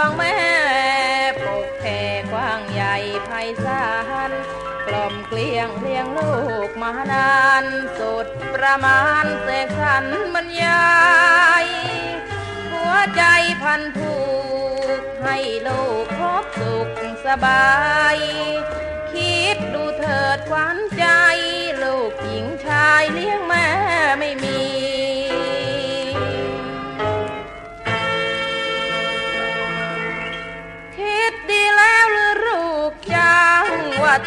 องแม่ปกแผ่กว้างใหญ่ไพศาลกล่อมเกลี้ยงเลี้ยงลูกมานานสุดประมาณเสกสรรบรรยาย หัวใจพันผูกให้ลูกพบสุขสบาย คิดดูเถิด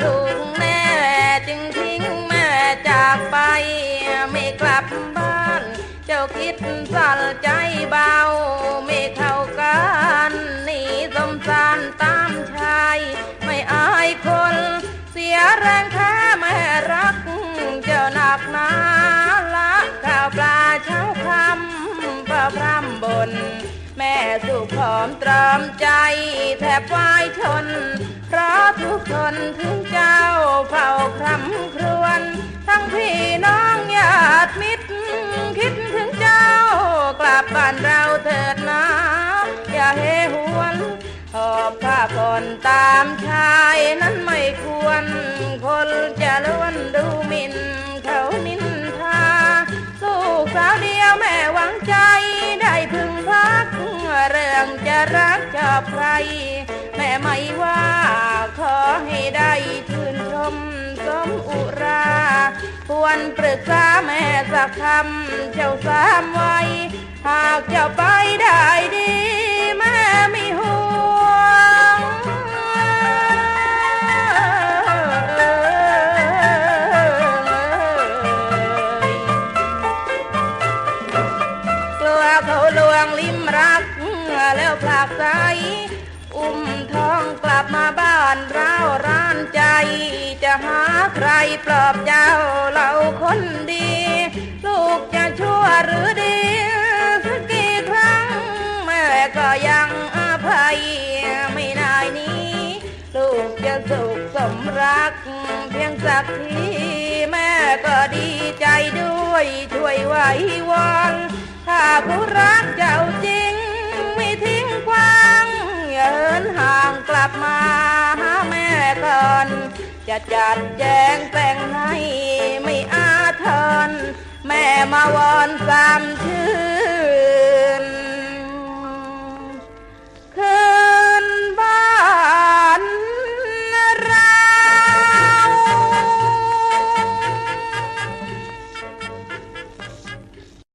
ถูกแน่จึงทิ้งแม่จากไป ไม่กลับบ้าน เจ้าคิดสั่นใจเบา ไม่เข้ากันหนีสมสารตามชาย ไม่อายคน เสียแรงแท้แม่รัก เจ้าหนักหนาละข้าวปลาเช้าคำพระพร่ำบน แม่สุขผอมตรอมใจแทบวายชน ทนถึงเจ้าเฝ้าคร่ำครวญทั้งพี่น้องญาติมิตร คิดถึงเจ้ากลับบ้านเราเถิดนะอย่าเฮหวนหอบผ้าผ่อนตามชายนั้นไม่ควร คนจะล้วนดูหมิ่นเขานิ ควรปรึกษาแม่สักคำเจ้าสามไว้ หากเจ้าไปได้ดี แม่ไม่ห่วง กลัวเขาลวงลิ้มรัก แล้วผลักใสอุ้มท้องกลับมาบ้านเรา ใครปลอบเจ้าเราคนดี ลูกจะชั่วหรือดีสักกี่ครั้ง แม่ก็ยังอภัยไม่นายนี้ ลูกจะสุขสมรัก เพียงสักทีแม่ก็ดีใจด้วยช่วยไว้วอนถ้าผู้รักเจ้าจริง ไม่ทิ้งกวางอย่าเหินห่างกลับมา จะจัดแจงแต่งให้ไม่อาทรแม่มาวอนสามชื่อ